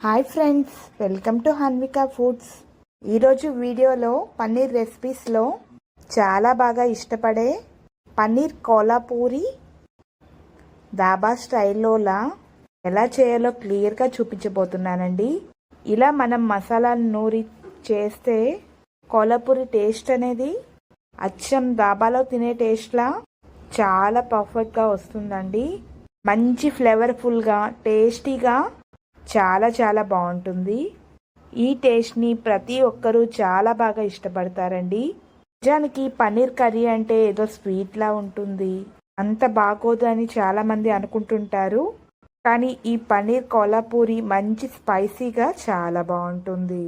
Hi friends welcome to Hanvika foods. ఈరోజు వీడియోలో పన్నీర్ రెసిపీస్లో చాలా బాగా ఇష్టపడే పన్నీర్ కోలాపూరి దాబా స్టైల్లోలా ఎలా చేయాలో క్లియర్గా చూపించబోతున్నానండి. ఇలా మనం మసాలాను నూరి చేస్తే కోలాపూరి టేస్ట్ అనేది అచ్చం దాబాలో తినే టేస్ట్లా చాలా పర్ఫెక్ట్గా వస్తుందండి. మంచి ఫ్లేవర్ఫుల్గా టేస్టీగా చాలా చాలా బాగుంటుంది. ఈ టేస్ట్ని ప్రతి ఒక్కరూ చాలా బాగా ఇష్టపడతారండి. నిజానికి పన్నీర్ కర్రీ అంటే ఏదో స్వీట్లా ఉంటుంది. అంత బాగోదు అని చాలామంది అనుకుంటుంటారు. కానీ ఈ పన్నీర్ కోలాపూరి మంచి స్పైసీగా చాలా బాగుంటుంది.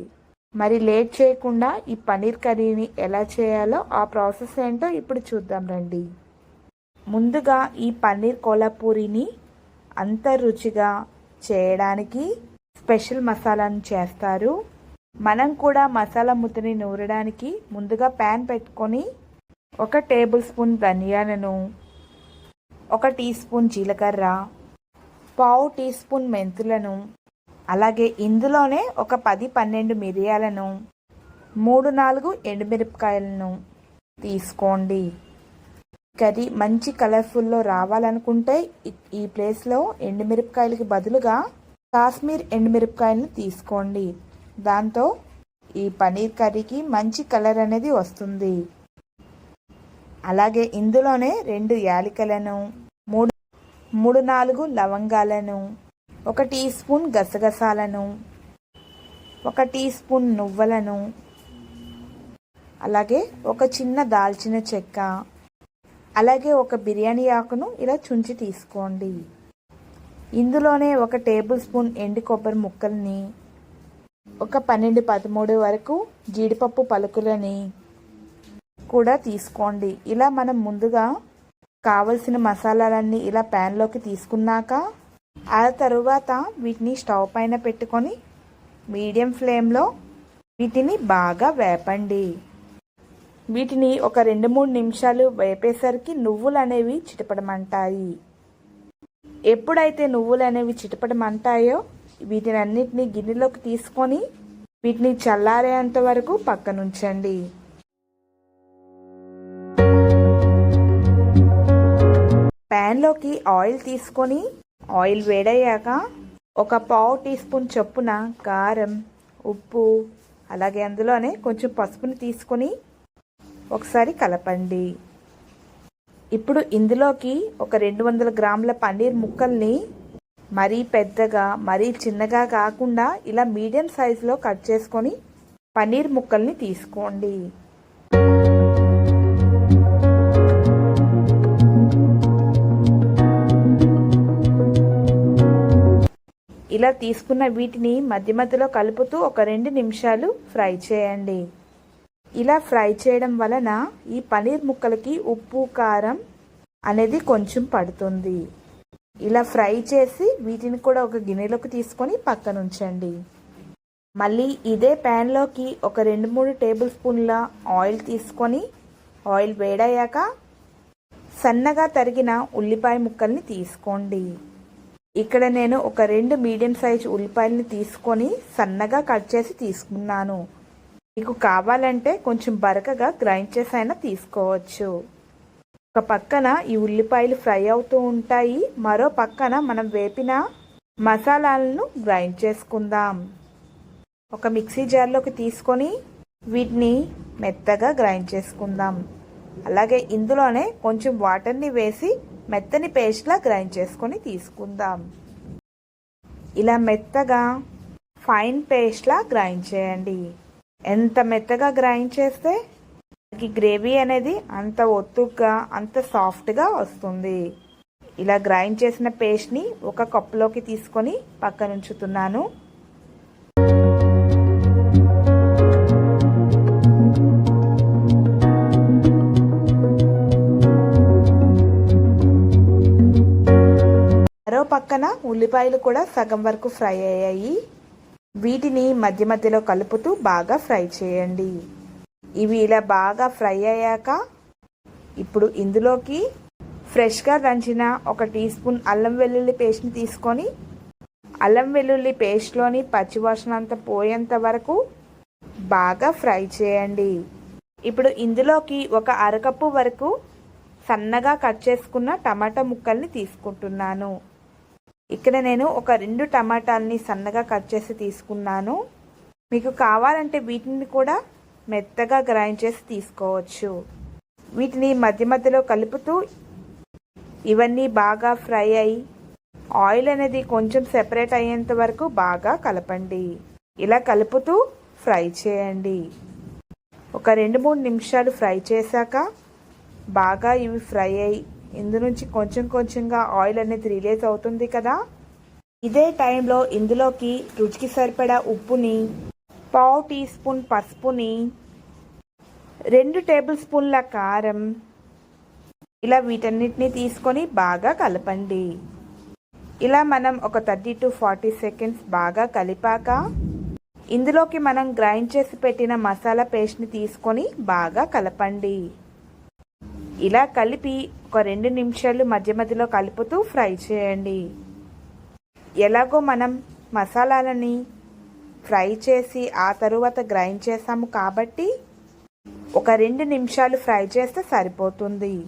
మరి లేట్ చేయకుండా ఈ పన్నీర్ కర్రీని ఎలా చేయాలో ఆ ప్రాసెస్ ఏంటో ఇప్పుడు చూద్దాం రండి. ముందుగా ఈ పన్నీర్ కోలాపూరిని అంత రుచిగా చేయడానికి స్పెషల్ మసాలాను చేస్తారు. మనం కూడా మసాలా ముద్దని నూరడానికి ముందుగా ప్యాన్ పెట్టుకొని ఒక టేబుల్ స్పూన్ ధనియాలను ఒక టీ స్పూన్ జీలకర్ర పావు టీ స్పూన్ మెంతులను అలాగే ఇందులోనే ఒక పది పన్నెండు మిరియాలను మూడు నాలుగు ఎండుమిరపకాయలను తీసుకోండి. కర్రీ మంచి కలర్ఫుల్లో రావాలనుకుంటే ఈ ప్లేస్లో ఎండుమిరపకాయలకి బదులుగా కాశ్మీర్ ఎండుమిరపకాయలను తీసుకోండి. దాంతో ఈ పనీర్ కర్రీకి మంచి కలర్ అనేది వస్తుంది. అలాగే ఇందులోనే రెండు యాలికలను మూడు మూడు నాలుగు లవంగాలను ఒక టీ స్పూన్ గసగసాలను ఒక టీ స్పూన్ నువ్వులను అలాగే ఒక చిన్న దాల్చిన చెక్క అలాగే ఒక బిర్యానీ ఆకును ఇలా చుంచి తీసుకోండి. ఇందులోనే ఒక టేబుల్ స్పూన్ ఎండు కొబ్బరి ముక్కల్ని ఒక పన్నెండు పదమూడు వరకు జీడిపప్పు పలుకులని కూడా తీసుకోండి. ఇలా మనం ముందుగా కావలసిన మసాలాలన్నీ ఇలా ప్యాన్లోకి తీసుకున్నాక ఆ తరువాత వీటిని స్టవ్ పైన పెట్టుకొని మీడియం ఫ్లేమ్లో వీటిని బాగా వేపండి. వీటిని ఒక రెండు మూడు నిమిషాలు వేపేసరికి నువ్వులు అనేవి చిటపడమంటాయి. ఎప్పుడైతే నువ్వులు అనేవి చిటపడమంటాయో వీటిని అన్నిటిని గిన్నెలోకి తీసుకొని వీటిని చల్లారేంత వరకు పక్కనుంచండి. ప్యాన్లోకి ఆయిల్ తీసుకొని ఆయిల్ వేడయ్యాక ఒక పావు టీ స్పూన్ చొప్పున కారం ఉప్పు అలాగే అందులోనే కొంచెం పసుపుని తీసుకొని ఒకసారి కలపండి. ఇప్పుడు ఇందులోకి ఒక రెండు వందల గ్రాముల పన్నీర్ ముక్కల్ని మరీ పెద్దగా మరీ చిన్నగా కాకుండా ఇలా మీడియం సైజులో కట్ చేసుకొని పన్నీర్ ముక్కల్ని తీసుకోండి. ఇలా తీసుకున్న వీటిని మధ్య మధ్యలో కలుపుతూ ఒక రెండు నిమిషాలు ఫ్రై చేయండి. ఇలా ఫ్రై చేయడం వలన ఈ పనీర్ ముక్కలకి ఉప్పు కారం అనేది కొంచెం పడుతుంది. ఇలా ఫ్రై చేసి వీటిని కూడా ఒక గిన్నెలోకి తీసుకొని పక్కన ఉంచండి. మళ్ళీ ఇదే ప్యాన్లోకి ఒక రెండు మూడు టేబుల్ స్పూన్ల ఆయిల్ తీసుకొని ఆయిల్ వేడయ్యాక సన్నగా తరిగిన ఉల్లిపాయ ముక్కల్ని తీసుకోండి. ఇక్కడ నేను ఒక రెండు మీడియం సైజ్ ఉల్లిపాయలని తీసుకొని సన్నగా కట్ చేసి తీసుకున్నాను. మీకు కావాలంటే కొంచెం బరకగా గ్రైండ్ చేసి అయినా తీసుకోవచ్చు. ఒక పక్కన ఈ ఉల్లిపాయలు ఫ్రై అవుతూ ఉంటాయి. మరో పక్కన మనం వేపిన మసాలాలను గ్రైండ్ చేసుకుందాం. ఒక మిక్సీ జార్లోకి తీసుకొని వీటిని మెత్తగా గ్రైండ్ చేసుకుందాం. అలాగే ఇందులోనే కొంచెం వాటర్ని వేసి మెత్తని పేస్ట్లా గ్రైండ్ చేసుకొని తీసుకుందాం. ఇలా మెత్తగా ఫైన్ పేస్ట్లా గ్రైండ్ చేయండి. ఎంత మెత్తగా గ్రైండ్ చేస్తే మనకి గ్రేవీ అనేది అంత ఒత్తుగా అంత సాఫ్ట్గా వస్తుంది. ఇలా గ్రైండ్ చేసిన పేస్ట్ని ఒక కప్పులోకి తీసుకొని పక్కనుంచుతున్నాను. మరో పక్కన ఉల్లిపాయలు కూడా సగం వరకు ఫ్రై అయ్యాయి. వీటిని మధ్య మధ్యలో కలుపుతూ బాగా ఫ్రై చేయండి. ఇవి ఇలా బాగా ఫ్రై అయ్యాక ఇప్పుడు ఇందులోకి ఫ్రెష్గా దంచిన ఒక టీ స్పూన్ అల్లం వెల్లుల్లి పేస్ట్ని తీసుకొని అల్లం వెల్లుల్లి పేస్ట్లోని పచ్చివాసన అంతా పోయేంత వరకు బాగా ఫ్రై చేయండి. ఇప్పుడు ఇందులోకి ఒక అరకప్పు వరకు సన్నగా కట్ చేసుకున్న టమాటా ముక్కల్ని తీసుకుంటున్నాను. ఇక్కడ నేను ఒక రెండు టమాటాలని సన్నగా కట్ చేసి తీసుకున్నాను. మీకు కావాలంటే వీటిని కూడా మెత్తగా గ్రైండ్ చేసి తీసుకోవచ్చు. వీటిని మధ్య మధ్యలో కలుపుతూ ఇవన్నీ బాగా ఫ్రై అయి ఆయిల్ అనేది కొంచెం సెపరేట్ అయ్యేంత వరకు బాగా కలపండి. ఇలా కలుపుతూ ఫ్రై చేయండి. ఒక రెండు మూడు నిమిషాలు ఫ్రై చేశాక బాగా ఇవి ఫ్రై అయ్యి ఇందు నుంచి కొంచెం కొంచెంగా ఆయిల్ అనేది రిలీజ్ అవుతుంది కదా? ఇదే టైంలో ఇందులోకి రుచికి సరిపడా ఉప్పుని పావు టీ స్పూన్ పసుపుని రెండు టేబుల్ స్పూన్ల కారం ఇలా వీటన్నిటిని తీసుకొని బాగా కలపండి. ఇలా మనం ఒక థర్టీ టు ఫార్టీ సెకండ్స్ బాగా కలిపాక ఇందులోకి మనం గ్రైండ్ చేసి పెట్టిన మసాలా పేస్ట్ని తీసుకొని బాగా కలపండి. ఇలా కలిపి ఒక రెండు నిమిషాలు మధ్య మధ్యలో కలుపుతూ ఫ్రై చేయండి. ఎలాగో మనం మసాలాలని ఫ్రై చేసి ఆ తరువాత గ్రైండ్ చేసాము కాబట్టి ఒక రెండు నిమిషాలు ఫ్రై చేస్తే సరిపోతుంది.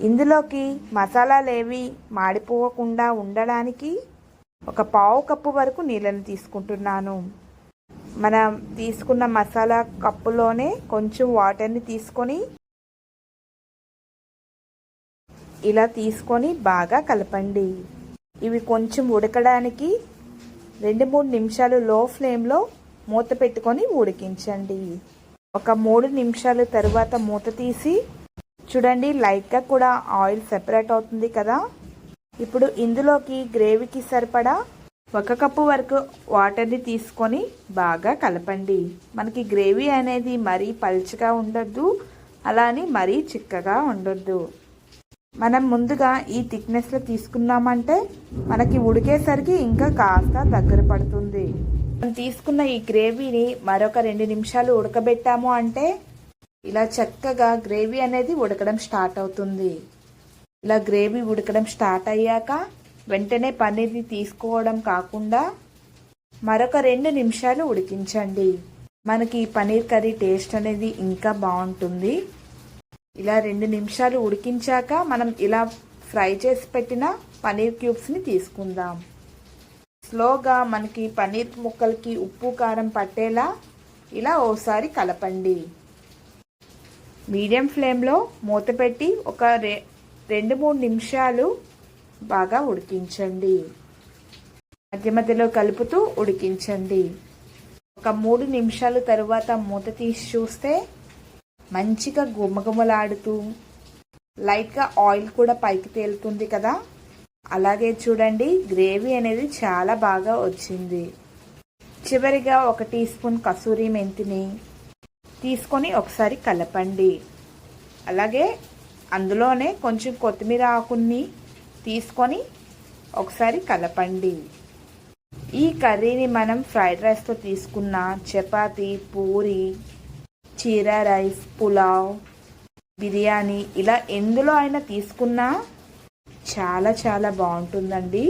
ఇందులోకి మసాలాలు ఏవి మాడిపోకుండా ఉండడానికి ఒక పావు కప్పు వరకు నీళ్ళని తీసుకుంటున్నాను. మనం తీసుకున్న మసాలా కప్పులోనే కొంచెం వాటర్ని తీసుకొని ఇలా తీసుకొని బాగా కలపండి. ఇవి కొంచెం ఉడకడానికి రెండు మూడు నిమిషాలు లో ఫ్లేమ్లో మూత పెట్టుకొని ఉడికించండి. ఒక మూడు నిమిషాలు తరువాత మూత తీసి చూడండి లైట్గా కూడా ఆయిల్ సెపరేట్ అవుతుంది కదా. ఇప్పుడు ఇందులోకి గ్రేవీకి సరిపడా ఒక కప్పు వరకు వాటర్ని తీసుకొని బాగా కలపండి. మనకి గ్రేవీ అనేది మరీ పల్చగా ఉండొద్దు అలానే మరీ చిక్కగా ఉండొద్దు. మనం ముందుగా ఈ థిక్నెస్లో తీసుకున్నామంటే మనకి ఉడికేసరికి ఇంకా కాస్త దగ్గర పడుతుంది. మనం తీసుకున్న ఈ గ్రేవీని మరొక రెండు నిమిషాలు ఉడకబెట్టాము అంటే ఇలా చక్కగా గ్రేవీ అనేది ఉడకడం స్టార్ట్ అవుతుంది. ఇలా గ్రేవీ ఉడకడం స్టార్ట్ అయ్యాక వెంటనే పన్నీర్ని తీసుకోవడం కాకుండా మరొక రెండు నిమిషాలు ఉడికించండి. మనకి ఈ పన్నీర్ కర్రీ టేస్ట్ అనేది ఇంకా బాగుంటుంది. ఇలా రెండు నిమిషాలు ఉడికించాక మనం ఇలా ఫ్రై చేసి పెట్టిన పన్నీర్ క్యూబ్స్ని తీసుకుందాం. స్లోగా మనకి పన్నీర్ ముక్కలకి ఉప్పు కారం పట్టేలా ఇలా ఓసారి కలపండి. మీడియం ఫ్లేమ్లో మూత పెట్టి ఒక రె రెండు మూడు నిమిషాలు బాగా ఉడికించండి. మధ్య మధ్యలో కలుపుతూ ఉడికించండి. ఒక మూడు నిమిషాల తరువాత మూత తీసి చూస్తే మంచిగా గుమగుమలాడుతూ లైట్గా ఆయిల్ కూడా పైకి తేలుతుంది కదా? అలాగే చూడండి గ్రేవీ అనేది చాలా బాగా వచ్చింది. చివరిగా ఒక టీ స్పూన్ కసూరి మెంతిని తీసుకొని ఒకసారి కలపండి. అలాగే అందులోనే కొంచెం కొత్తిమీర ఆకుని తీసుకొని ఒకసారి కలపండి. ఈ కర్రీని మనం ఫ్రైడ్ రైస్తో తీసుకున్న చపాతి పూరి చీరా రైస్ పులావ్ బిర్యానీ ఇలా ఎందులో అయినా తీసుకున్నా చాలా చాలా బాగుంటుందండి.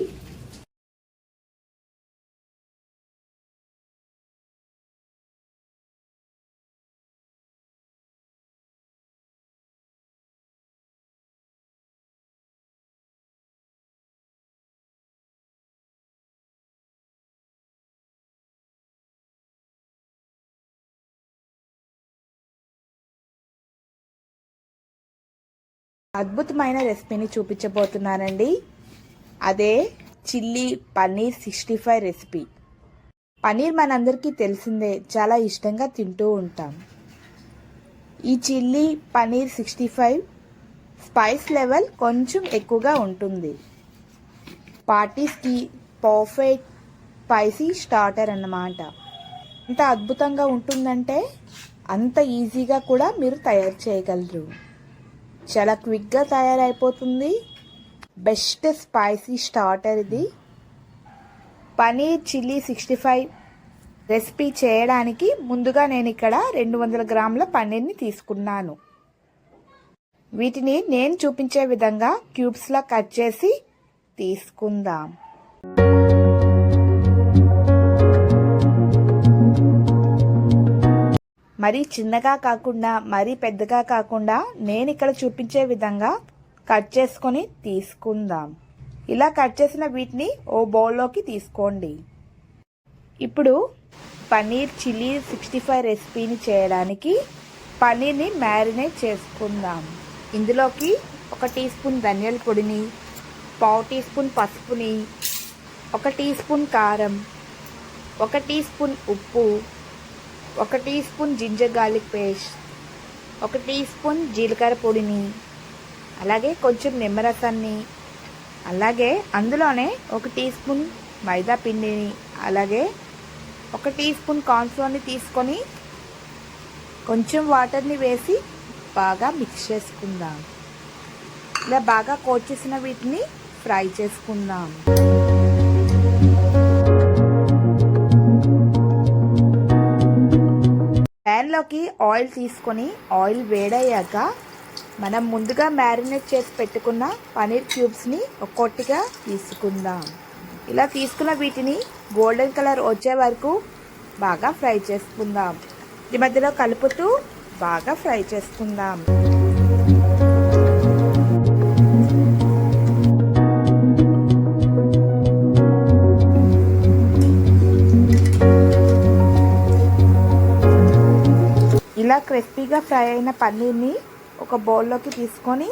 అద్భుతమైన రెసిపీని చూపించబోతున్నానండి. అదే chilli paneer sixty five recipe. Paneer మనందరికీ తెలిసిందే చాలా ఇష్టంగా తింటూ ఉంటాం. ఈ chilli paneer sixty five spice level కొంచెం ఎక్కువగా ఉంటుంది. పార్టీస్కి పర్ఫెక్ట్ స్పైసీ స్టార్టర్ అన్నమాట. ఎంత అద్భుతంగా ఉంటుందంటే అంత ఈజీగా కూడా మీరు తయారు చేయగలరు. చాలా క్విక్గా తయారైపోతుంది. బెస్ట్ స్పైసీ స్టార్టర్ ఇది. Paneer chilli sixty five recipe చేయడానికి ముందుగా నేను ఇక్కడ రెండు వందల గ్రాముల పన్నీర్ని తీసుకున్నాను. వీటిని నేను చూపించే విధంగా క్యూబ్స్లా కట్ చేసి తీసుకుందాం. మరీ చిన్నగా కాకుండా మరీ పెద్దగా కాకుండా నేను ఇక్కడ చూపించే విధంగా కట్ చేసుకొని తీసుకుందాం. ఇలా కట్ చేసిన వీటిని ఓ బౌల్లోకి తీసుకోండి. ఇప్పుడు పన్నీర్ చిల్లీ సిక్స్టీ ఫైవ్ రెసిపీని చేయడానికి పన్నీర్ని మ్యారినేట్ చేసుకుందాం. ఇందులోకి ఒక టీ స్పూన్ ధనియాల పొడిని పావు టీ స్పూన్ పసుపుని ఒక టీ స్పూన్ కారం ఒక టీ స్పూన్ ఉప్పు ఒక teaspoon ginger garlic paste ఒక టీ స్పూన్ జీలకర్ర పొడిని అలాగే కొంచెం నిమ్మరసాన్ని అలాగే అందులోనే ఒక టీ స్పూన్ మైదా పిండిని అలాగే ఒక టీ స్పూన్ కార్న్ఫ్లోర్ని తీసుకొని కొంచెం వాటర్ని వేసి బాగా మిక్స్ చేసుకుందాం. ఇలా బాగా కోట్ చేసిన వీటిని ఫ్రై చేసుకుందాం. ప్యాన్లోకి ఆయిల్ తీసుకొని ఆయిల్ వేడయ్యాక మనం ముందుగా మ్యారినేట్ చేసి పెట్టుకున్న పనీర్ క్యూబ్స్ని ఒక్కొక్కటిగా తీసుకుందాం. ఇలా తీసుకున్న వీటిని గోల్డెన్ కలర్ వచ్చే వరకు బాగా ఫ్రై చేసుకుందాం. ఈ మధ్యలో కలుపుతూ బాగా ఫ్రై చేసుకుందాం. ఇలా క్రిస్పీగా ఫ్రై అయిన పన్నీర్ని ఒక బౌల్లోకి తీసుకొని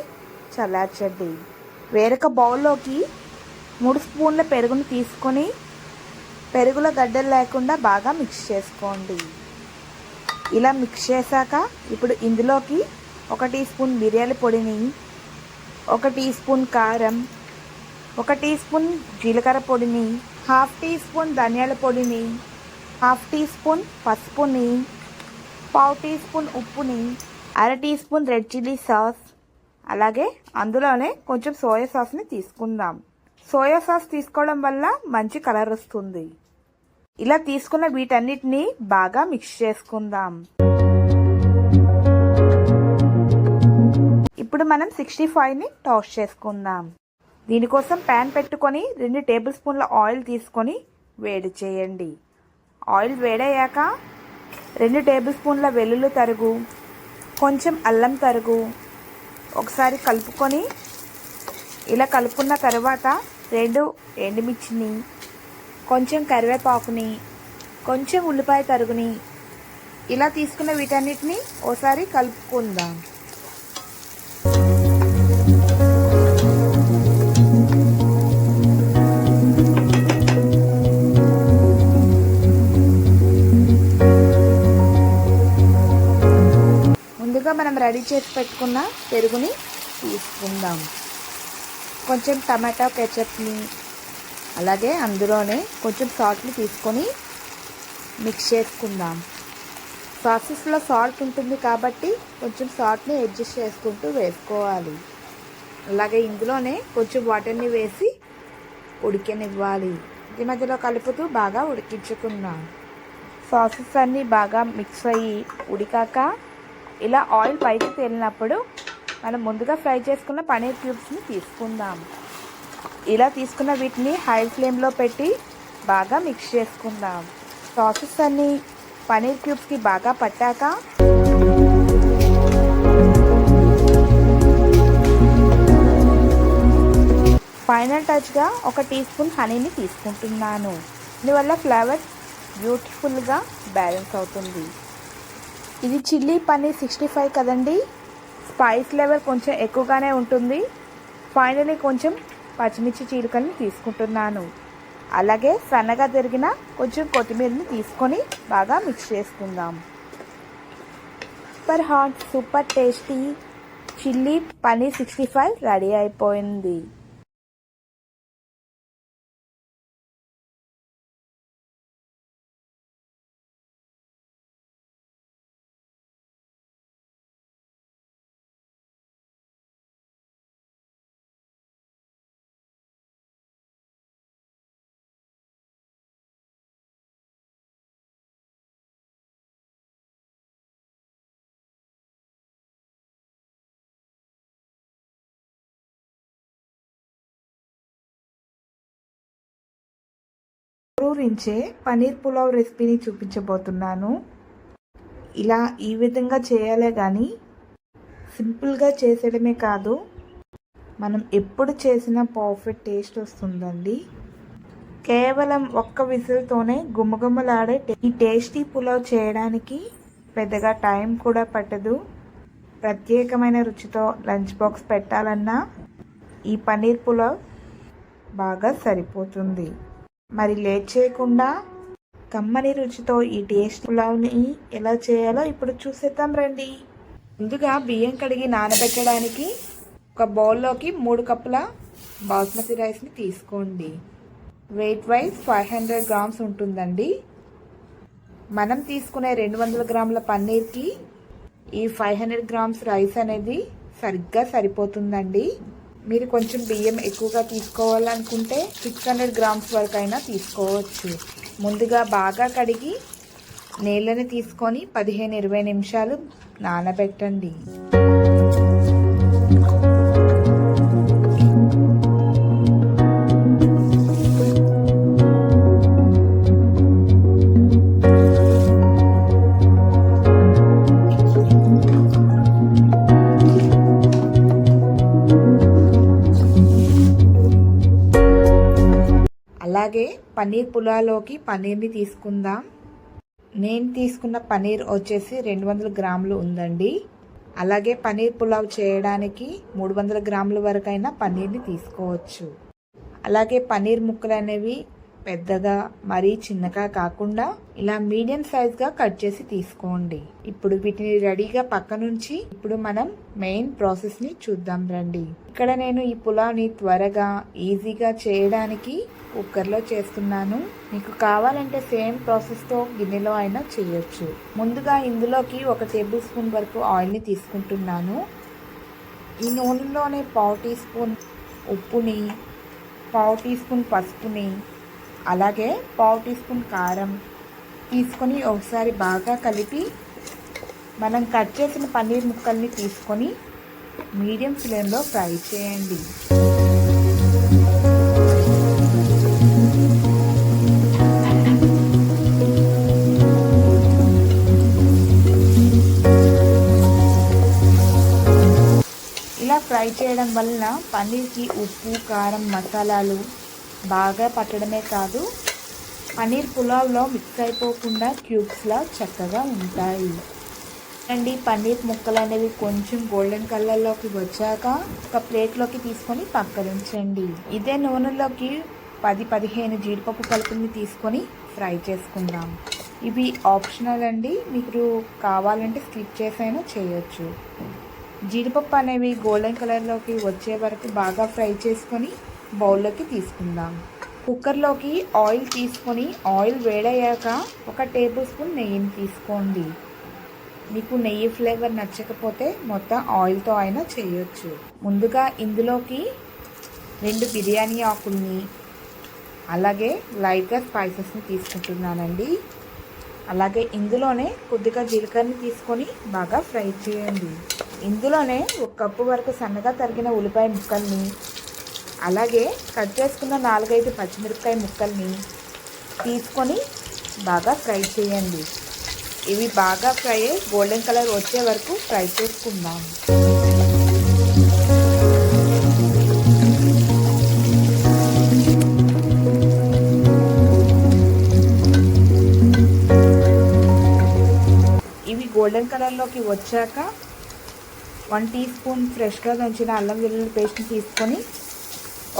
చల్లార్చండి. వేరొక బౌల్లోకి మూడు స్పూన్ల పెరుగుని తీసుకొని పెరుగులో గడ్డలు లేకుండా బాగా మిక్స్ చేసుకోండి. ఇలా మిక్స్ చేశాక ఇప్పుడు ఇందులోకి ఒక టీ స్పూన్ మిరియాల పొడిని ఒక టీ స్పూన్ కారం ఒక టీ స్పూన్ జీలకర్ర పొడిని హాఫ్ టీ స్పూన్ ధనియాల పొడిని హాఫ్ టీ స్పూన్ పసుపుని పావు టీ స్పూన్ ఉప్పుని అర teaspoon red chilli sauce అలాగే అందులోనే కొంచెం సోయా సాస్ని తీసుకుందాం. సోయా సాస్ తీసుకోవడం వల్ల మంచి కలర్ వస్తుంది. ఇలా తీసుకున్న వీటన్నిటిని బాగా మిక్స్ చేసుకుందాం. ఇప్పుడు మనం సిక్స్టీ ఫైవ్ని టాస్ చేసుకుందాం. దీనికోసం ప్యాన్ పెట్టుకొని రెండు టేబుల్ స్పూన్ల ఆయిల్ తీసుకొని వేడి చేయండి. ఆయిల్ వేడయ్యాక రెండు టేబుల్ స్పూన్ల వెల్లుల్లి తరుగు కొంచెం అల్లం తరుగు. ఒకసారి కలుపుకొని ఇలా కలుపుకున్న తర్వాత రెండు ఎండుమిర్చిని కొంచెం కరివేపాకుని కొంచెం ఉల్లిపాయ తరుగుని ఇలా తీసుకున్న వీటన్నిటిని ఓసారి కలుపుకుందాం. ముందుగా మనం రెడీ చేసి పెట్టుకున్న పెరుగుని తీసుకుందాం. కొంచెం టమాటా కెచప్ని అలాగే అందులోనే కొంచెం సాల్ట్ని తీసుకొని మిక్స్ చేసుకుందాం. సాసెస్లో సాల్ట్ ఉంటుంది కాబట్టి కొంచెం సాల్ట్ని అడ్జస్ట్ చేసుకుంటూ వేసుకోవాలి. అలాగే ఇందులోనే కొంచెం వాటర్ని వేసి ఉడికనివ్వాలి. ఈ మధ్యలో కలుపుతూ బాగా ఉడికించుకుందాం. సాసెస్ అన్నీ బాగా మిక్స్ అయ్యి ఉడికాక ఇలా ఆయిల్ పైకి తేలినప్పుడు మనం ముందుగా ఫ్రై చేసుకున్న పనీర్ క్యూబ్స్ని తీసుకుందాం. ఇలా తీసుకున్న వీటిని హై ఫ్లేమ్లో పెట్టి బాగా మిక్స్ చేసుకుందాం. సాసెస్ అన్నీ పనీర్ క్యూబ్స్కి బాగా పట్టాక ఫైనల్ టచ్గా ఒక టీ స్పూన్ హనీని తీసుకుంటున్నాను. దీనివల్ల ఫ్లేవర్ బ్యూటిఫుల్గా బ్యాలెన్స్ అవుతుంది. ఇది చిల్లీ పన్నీర్ సిక్స్టీ ఫైవ్ కదండి. స్పైస్ లెవెల్ కొంచెం ఎక్కువగానే ఉంటుంది. ఫైనలీ కొంచెం పచ్చిమిర్చి చీలికల్ని తీసుకుంటున్నాను. అలాగే సన్నగా తిరిగిన కొంచెం కొత్తిమీరని తీసుకొని బాగా మిక్స్ చేసుకుందాం. Super hot super tasty chilli paneer sixty five ready అయిపోయింది. నుంచే పనీర్ పులావ్ రెసిపీని చూపించబోతున్నాను. ఇలా ఈ విధంగా చేయాలే కానీ సింపుల్గా చేసేయడమే కాదు మనం ఎప్పుడు చేసినా పర్ఫెక్ట్ టేస్ట్ వస్తుందండి. కేవలం ఒక్క విజిల్తోనే గుమగుమలాడే ఈ టేస్టీ పులావ్ చేయడానికి పెద్దగా టైం కూడా పట్టదు. ప్రత్యేకమైన రుచితో లంచ్ బాక్స్ పెట్టాలన్నా ఈ పన్నీర్ పులావ్ బాగా సరిపోతుంది. మరి లేట్ చేయకుండా కమ్మని రుచితో ఈ టేస్ట్ పులావ్ని ఎలా చేయాలో ఇప్పుడు చూసేద్దాం రండి. ముందుగా బియ్యం కడిగి నానబెట్టడానికి ఒక బౌల్లోకి మూడు కప్పుల బాస్మతి రైస్ని తీసుకోండి. Weight wise five hundred grams ఉంటుందండి. మనం తీసుకునే రెండు వందల గ్రాముల పన్నీర్కి ఈ ఫైవ్ హండ్రెడ్ గ్రామ్స్ రైస్ అనేది సరిగ్గా సరిపోతుందండి. మీరు కొంచెం బియ్యం ఎక్కువగా తీసుకోవాలనుకుంటే సిక్స్ హండ్రెడ్ గ్రామ్స్ వరకు అయినా తీసుకోవచ్చు. ముందుగా బాగా కడిగి నీళ్ళని తీసుకొని పదిహేను ఇరవై నిమిషాలు నానబెట్టండి. అలాగే పన్నీర్ పులాలోకి పన్నీర్ని తీసుకుందాం. నేను తీసుకున్న పన్నీర్ వచ్చేసి రెండు వందల గ్రాములు ఉందండి. అలాగే పన్నీర్ పులావ్ చేయడానికి మూడు వందల గ్రాముల వరకైనా పన్నీర్ని తీసుకోవచ్చు. అలాగే పన్నీర్ ముక్కలు అనేవి పెద్దగా మరీ చిన్నగా కాకుండా ఇలా మీడియం సైజ్గా కట్ చేసి తీసుకోండి. ఇప్పుడు వీటిని రెడీగా పక్క నుంచి ఇప్పుడు మనం మెయిన్ ప్రాసెస్ని చూద్దాం రండి. ఇక్కడ నేను ఈ పులావ్ని త్వరగా ఈజీగా చేయడానికి కుక్కర్లో చేస్తున్నాను. మీకు కావాలంటే సేమ్ ప్రాసెస్తో గిన్నెలో అయినా చేయొచ్చు. ముందుగా ఇందులోకి ఒక టేబుల్ స్పూన్ వరకు ఆయిల్ని తీసుకుంటున్నాను. ఈ నూనెలోనే పావు టీ స్పూన్ ఉప్పుని పావు టీ స్పూన్ పసుపుని అలాగే పావు టీ స్పూన్ కారం తీసుకొని ఒకసారి బాగా కలిపి మనం కట్ చేసిన పన్నీర్ ముక్కల్ని తీసుకొని మీడియం ఫ్లేమ్లో ఫ్రై చేయండి. ఇలా ఫ్రై చేయడం వలన పన్నీర్కి ఉప్పు కారం మసాలాలు బాగా పట్టడమే కాదు పన్నీర్ పులావ్లో మిక్స్ అయిపోకుండా క్యూబ్స్లా చక్కగా ఉంటాయి. అండి పన్నీర్ ముక్కలు అనేవి కొంచెం గోల్డెన్ కలర్లోకి వచ్చాక ఒక ప్లేట్లోకి తీసుకొని పక్కనుంచండి. ఇదే నూనెలోకి పది పదిహేను జీడిపప్పు కలుపుని తీసుకొని ఫ్రై చేసుకుందాం. ఇవి ఆప్షనల్ అండి. మీకు కావాలంటే స్కిప్ చేసైనా చేయొచ్చు. జీడిపప్పు అనేవి గోల్డెన్ కలర్లోకి వచ్చే వరకు బాగా ఫ్రై చేసుకొని బౌల్లోకి తీసుకుందాం. కుక్కర్లోకి ఆయిల్ తీసుకొని ఆయిల్ వేడయ్యాక ఒక టేబుల్ స్పూన్ నెయ్యిని తీసుకోండి. మీకు నెయ్యి ఫ్లేవర్ నచ్చకపోతే మొత్తం ఆయిల్తో అయినా చేయొచ్చు. ముందుగా ఇందులోకి రెండు బిర్యానీ ఆకుల్ని అలాగే లైట్గా స్పైసెస్ని తీసుకుంటున్నానండి. అలాగే ఇందులోనే కొద్దిగా జీలకర్రని తీసుకొని బాగా ఫ్రై చేయండి. ఇందులోనే ఒక కప్పు వరకు సన్నగా తరిగిన ఉల్లిపాయ ముక్కల్ని అలాగే కట్ చేసుకున్న నాలుగైదు పచ్చిమిరపకాయ ముక్కల్ని తీసుకొని బాగా ఫ్రై చేయండి. ఇవి బాగా ఫ్రై అయ్యి గోల్డెన్ కలర్ వచ్చే వరకు ఫ్రై చేసుకుందాం. ఇవి గోల్డెన్ కలర్లోకి వచ్చాక వన్ టీ స్పూన్ ఫ్రెష్గా దంచిన అల్లం వెల్లుల్లి పేస్ట్ని తీసుకొని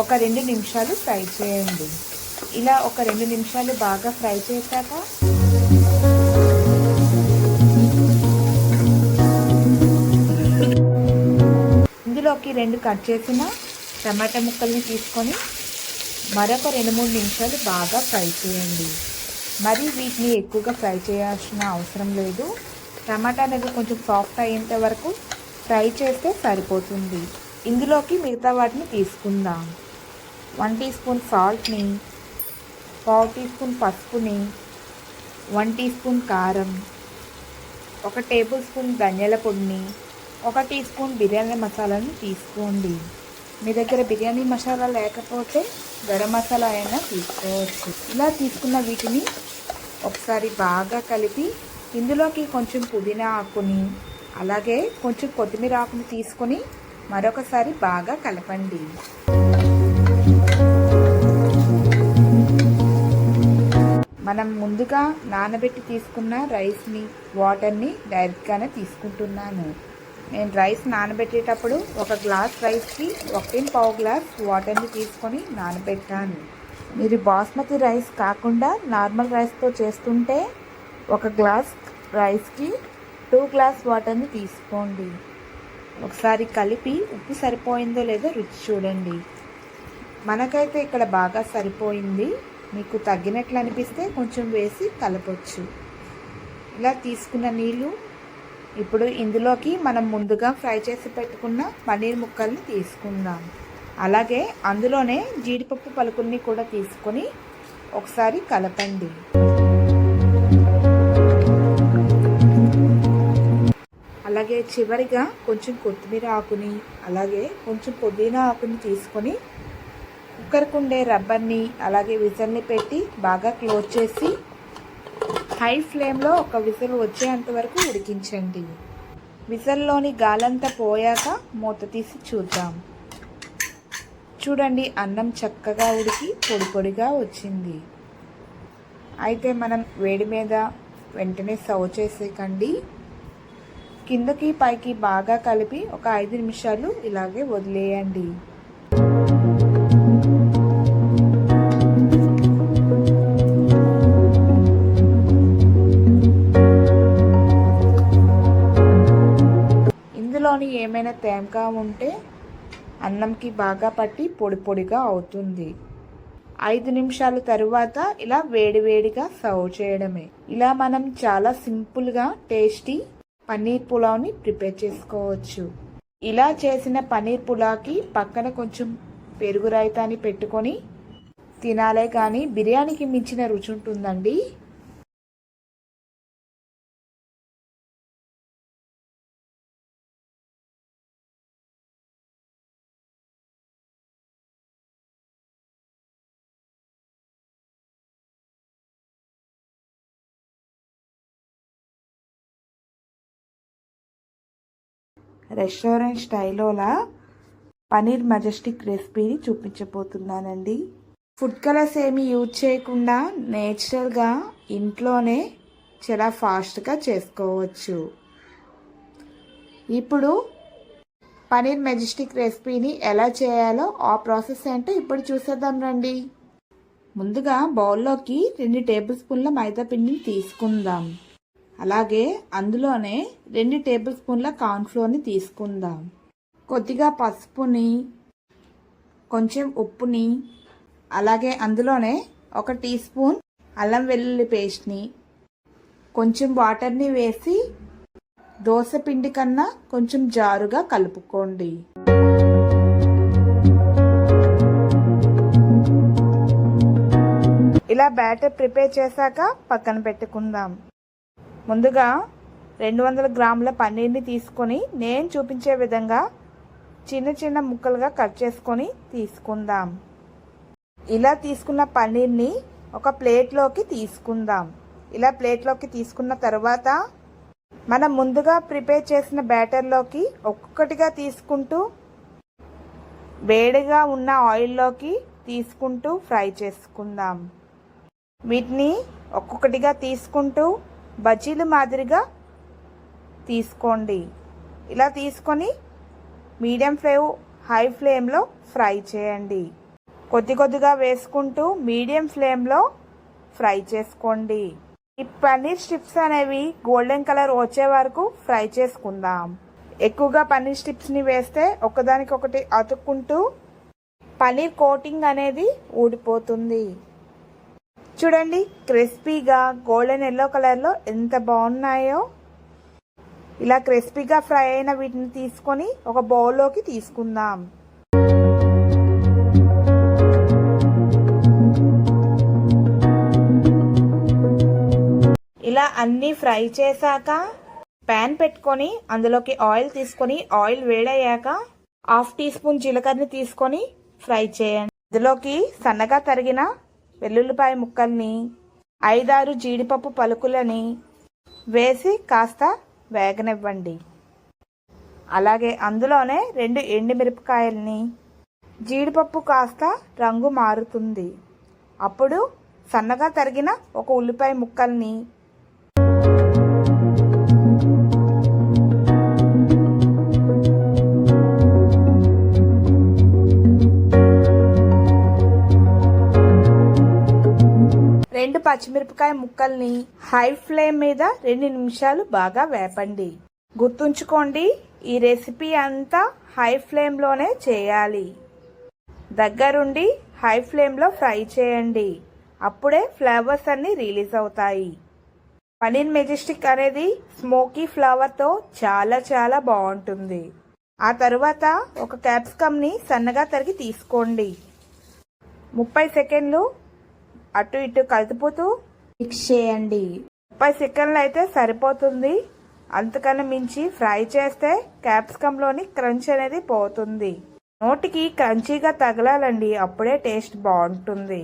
ఒక రెండు నిమిషాలు ఫ్రై చేయండి. ఇలా ఒక రెండు నిమిషాలు బాగా ఫ్రై చేశాక ఇందులోకి రెండు కట్ చేసిన టమాటా ముక్కల్ని తీసుకొని మరొక రెండు మూడు నిమిషాలు బాగా ఫ్రై చేయండి. మరి వీటిని ఎక్కువగా ఫ్రై చేయాల్సిన అవసరం లేదు. టమాటా అనేది కొంచెం సాఫ్ట్ అయ్యేంత వరకు ఫ్రై చేస్తే సరిపోతుంది. ఇందులోకి మిగతా వాటిని తీసుకుందాం. వన్ టీ స్పూన్ సాల్ట్ని పావు టీ స్పూన్ పసుపుని వన్ టీ స్పూన్ కారం ఒక టేబుల్ స్పూన్ ధనియాల పొడిని ఒక టీ స్పూన్ బిర్యానీ మసాలాను తీసుకోండి. మీ దగ్గర బిర్యానీ మసాలా లేకపోతే గరం మసాలా అయినా తీసుకోవచ్చు. ఇలా తీసుకున్న వీటిని ఒకసారి బాగా కలిపి ఇందులోకి కొంచెం పుదీనా ఆకుని అలాగే కొంచెం కొత్తిమీర ఆకుని తీసుకొని మరొకసారి బాగా కలపండి. మనం ముందుగా నానబెట్టి తీసుకున్న రైస్ని వాటర్ని డైరెక్ట్గానే తీసుకుంటున్నాను. నేను రైస్ నానబెట్టేటప్పుడు ఒక గ్లాస్ రైస్కి ఒకటి పావు గ్లాస్ వాటర్ని తీసుకొని నానబెట్టాను. మీరు బాస్మతి రైస్ కాకుండా నార్మల్ రైస్తో చేస్తుంటే ఒక గ్లాస్ రైస్కి టూ గ్లాస్ వాటర్ని తీసుకోండి. ఒకసారి కలిపి ఉప్పు సరిపోయిందో లేదో రుచి చూడండి. మనకైతే ఇక్కడ బాగా సరిపోయింది. మీకు తగ్గినట్లు అనిపిస్తే కొంచెం వేసి కలపొచ్చు. ఇలా తీసుకున్న నీళ్ళు ఇప్పుడు ఇందులోకి మనం ముందుగా ఫ్రై చేసి పెట్టుకున్న పన్నీర్ ముక్కల్ని తీసుకుందాం. అలాగే అందులోనే జీడిపప్పు పలుకుల్ని కూడా తీసుకొని ఒకసారి కలపండి. అలాగే చివరిగా కొంచెం కొత్తిమీర ఆకుని అలాగే కొంచెం పుదీనా ఆకుని తీసుకొని కుక్కర్కు ఉండే రబ్బర్ని అలాగే విజల్ని పెట్టి బాగా క్లోజ్ చేసి హై ఫ్లేమ్లో ఒక విజిల్ వచ్చేంత వరకు ఉడికించండి. విజల్లోని గాలంతా పోయాక మూత తీసి చూద్దాం. చూడండి అన్నం చక్కగా ఉడికి పొడి పొడిగా వచ్చింది. అయితే మనం వేడి మీద వెంటనే సర్వ్ చేసేకండి. కిందకి పైకి బాగా కలిపి ఒక ఐదు నిమిషాలు ఇలాగే వదిలేయండి. ఇందులోని ఏమైనా తేమగా ఉంటే అన్నంకి బాగా పట్టి పొడి పొడిగా అవుతుంది. ఐదు నిమిషాల తరువాత ఇలా వేడివేడిగా సర్వ్ చేయడమే. ఇలా మనం చాలా సింపుల్గా టేస్టీ పన్నీర్ పులావ్ని ప్రిపేర్ చేసుకోవచ్చు. ఇలా చేసిన పన్నీర్ పులావ్కి పక్కన కొంచెం పెరుగు రైతాని పెట్టుకొని తినాలే కానీ బిర్యానీకి మించిన రుచి ఉంటుందండి. రెస్టారెంట్ స్టైలోలా పనీర్ మజెస్టిక్ రెసిపీని చూపించబోతున్నానండి. ఫుడ్ కలర్స్ ఏమి యూజ్ చేయకుండా నేచురల్గా ఇంట్లోనే చాలా ఫాస్ట్గా చేసుకోవచ్చు. ఇప్పుడు పనీర్ మెజెస్టిక్ రెసిపీని ఎలా చేయాలో ఆ ప్రాసెస్ ఏంటో ఇప్పుడు చూసేద్దాం రండి. ముందుగా బౌల్లోకి రెండు టేబుల్ స్పూన్ల మైదా పిండిని తీసుకుందాం. అలాగే అందులోనే రెండు టేబుల్ స్పూన్ల కార్న్ఫ్లోర్ని తీసుకుందాం. కొద్దిగా పసుపుని కొంచెం ఉప్పుని అలాగే అందులోనే ఒక టీ స్పూన్ అల్లం వెల్లుల్లి పేస్ట్ని కొంచెం వాటర్ని వేసి దోశ పిండి కన్నా కొంచెం జారుగా కలుపుకోండి. ఇలా బ్యాటర్ ప్రిపేర్ చేశాక పక్కన పెట్టుకుందాం. ముందుగా రెండు వందల గ్రాముల పన్నీర్ని తీసుకొని నేను చూపించే విధంగా చిన్న చిన్న ముక్కలుగా కట్ చేసుకొని తీసుకుందాం. ఇలా తీసుకున్న పన్నీర్ని ఒక ప్లేట్లోకి తీసుకుందాం. ఇలా ప్లేట్లోకి తీసుకున్న తర్వాత మనం ముందుగా ప్రిపేర్ చేసిన బ్యాటర్లోకి ఒక్కొక్కటిగా తీసుకుంటూ వేడిగా ఉన్న ఆయిల్లోకి తీసుకుంటూ ఫ్రై చేసుకుందాం. వీటిని ఒక్కొక్కటిగా తీసుకుంటూ బజ్జీలు మాదిరిగా తీసుకోండి. ఇలా తీసుకొని మీడియం ఫ్లేమ్ హై ఫ్లేమ్లో ఫ్రై చేయండి. కొద్ది కొద్దిగా వేసుకుంటూ మీడియం ఫ్లేమ్లో ఫ్రై చేసుకోండి. ఈ పన్నీర్ స్ట్రిప్స్ అనేవి గోల్డెన్ కలర్ వచ్చే వరకు ఫ్రై చేసుకుందాం. ఎక్కువగా పన్నీర్ స్ట్రిప్స్ని వేస్తే ఒకదానికొకటి అతుక్కుంటూ పన్నీర్ కోటింగ్ అనేది ఊడిపోతుంది. చూడండి క్రిస్పీగా గోల్డెన్ ఎల్లో కలర్లో ఎంత బాగున్నాయో. ఇలా క్రిస్పీగా ఫ్రై అయిన వీటిని తీసుకొని ఒక బౌల్లోకి తీసుకుందాం. ఇలా అన్నీ ఫ్రై చేశాక ప్యాన్ పెట్టుకొని అందులోకి ఆయిల్ తీసుకొని ఆయిల్ వేడయ్యాక హాఫ్ టీ స్పూన్ జీలకర్రని తీసుకొని ఫ్రై చేయండి. ఇందులోకి సన్నగా తరిగిన వెల్లుల్లిపాయ ముక్కల్ని ఐదారు జీడిపప్పు పలుకులని వేసి కాస్త వేగనివ్వండి. అలాగే అందులోనే రెండు ఎండుమిరపకాయల్ని జీడిపప్పు కాస్త రంగు మారుతుంది. అప్పుడు సన్నగా తరిగిన ఒక ఉల్లిపాయ ముక్కల్ని రెండు పచ్చిమిరపకాయ ముక్కల్ని హై ఫ్లేమ్ మీద రెండు నిమిషాలు బాగా వేపండి. గుర్తుంచుకోండి ఈ రెసిపీ అంతా హై ఫ్లేమ్లోనే చేయాలి. దగ్గరుండి హై ఫ్లేమ్లో ఫ్రై చేయండి. అప్పుడే ఫ్లేవర్స్ అన్ని రిలీజ్ అవుతాయి. పనీర్ మెజెస్టిక్ అనేది స్మోకీ ఫ్లేవర్తో చాలా చాలా బాగుంటుంది. ఆ తరువాత ఒక క్యాప్సికమ్ని సన్నగా తరిగి తీసుకోండి. ముప్పై సెకండ్లు అటు ఇటు కలుపుతూ మిక్స్ చేయండి ముప్పై సెకండ్లు అయితే సరిపోతుంది. అంతకన్నా మించి ఫ్రై చేస్తే క్యాప్సికంలోని క్రంచ్ అనేది పోతుంది. నోటికి క్రంచీగా తగలాలండి అప్పుడే టేస్ట్ బాగుంటుంది.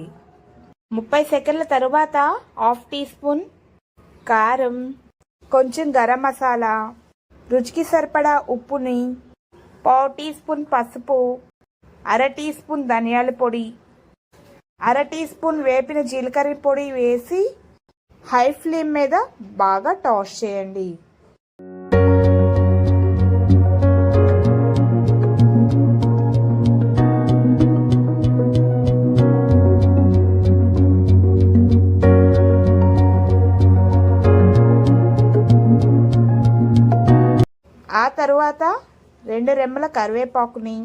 ముప్పై సెకండ్ల తరువాత హాఫ్ టీ స్పూన్ కారం కొంచెం గరం మసాలా రుచికి సరిపడా ఉప్పుని పావు టీ స్పూన్ పసుపు అర టీ స్పూన్ ధనియాల పొడి అర టీ స్పూన్ వేపిన జీలకర్ర పొడి వేసి హై ఫ్లేమ్ మీద బాగా టాస్ చేయండి. ఆ తరువాత రెండు రెమ్మల కరివేపాకుని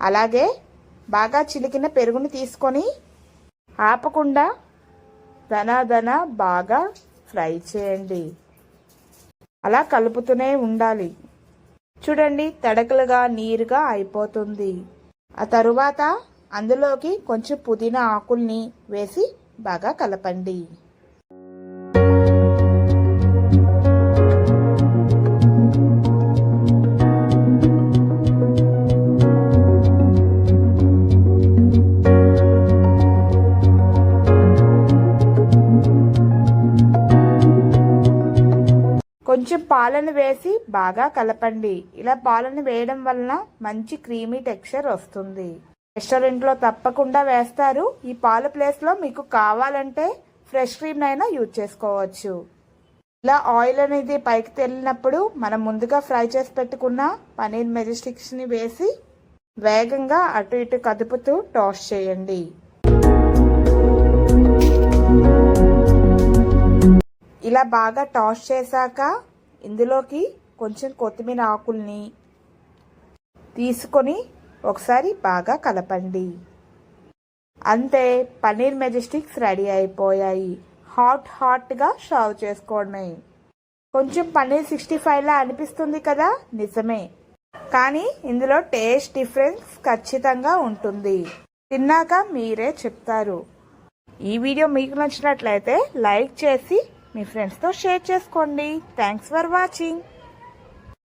అలాగే బాగా చిలికిన పెరుగుని తీసుకొని ఆపకుండా ధనాధన బాగా ఫ్రై చేయండి. అలా కలుపుతూనే ఉండాలి. చూడండి తడకలుగా నీరుగా అయిపోతుంది. ఆ తరువాత అందులోకి కొంచెం పుదీనా ఆకుల్ని వేసి బాగా కలపండి. కొంచెం పాలను వేసి బాగా కలపండి. ఇలా పాలను వేయడం వలన మంచి క్రీమీ టెక్స్చర్ వస్తుంది. రెస్టారెంట్లో తప్పకుండా వేస్తారు. ఈ పాల ప్లేస్లో మీకు కావాలంటే ఫ్రెష్ క్రీమ్ అయినా యూజ్ చేసుకోవచ్చు. ఇలా ఆయిల్ అనేది పైకి తెల్లినప్పుడు మనం ముందుగా ఫ్రై చేసి పెట్టుకున్న పనీర్ మెజెస్టిక్స్ని వేసి వేగంగా అటు ఇటు కదుపుతూ టాస్ చేయండి. ఇలా బాగా టాస్ చేశాక ఇందులోకి కొంచెం కొత్తిమీర ఆకుల్ని తీసుకొని ఒకసారి బాగా కలపండి. అంతే పన్నీర్ మెజెస్టిక్స్ రెడీ అయిపోయాయి. హాట్ హాట్గా సర్వ్ చేసుకోవడమే కొంచెం పన్నీర్ సిక్స్టీ ఫైవ్లా అనిపిస్తుంది కదా? నిజమే. కానీ ఇందులో టేస్ట్ డిఫరెన్స్ ఖచ్చితంగా ఉంటుంది. తిన్నాక మీరే చెప్తారు. ఈ వీడియో మీకు నచ్చినట్లయితే లైక్ చేసి మీ ఫ్రెండ్స్తో షేర్ చేసుకోండి. Thanks for watching